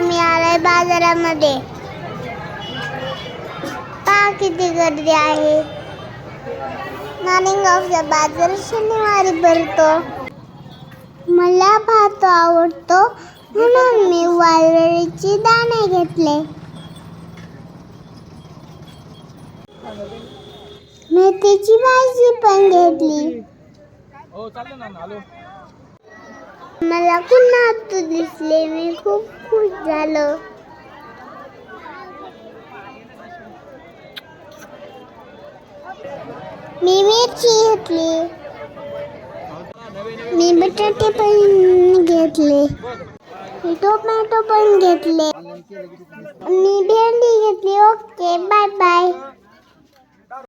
आम्ही आलोय बाजारामध्ये. पहा किती गर्दी आहे. नाणेगावचा बाजार शनिवारी भरतो. मला भात आवडतो म्हणून मी वारळीचे दाणे घेतले. मेथीची भाजी पण घेतली. हो मला पुन्हा तू दिसले झालं. मी मिरची घेतली. मी बटाटे पण घेतले. मी टोमॅटो पण घेतले. मी भेंडी घेतली. Okay bye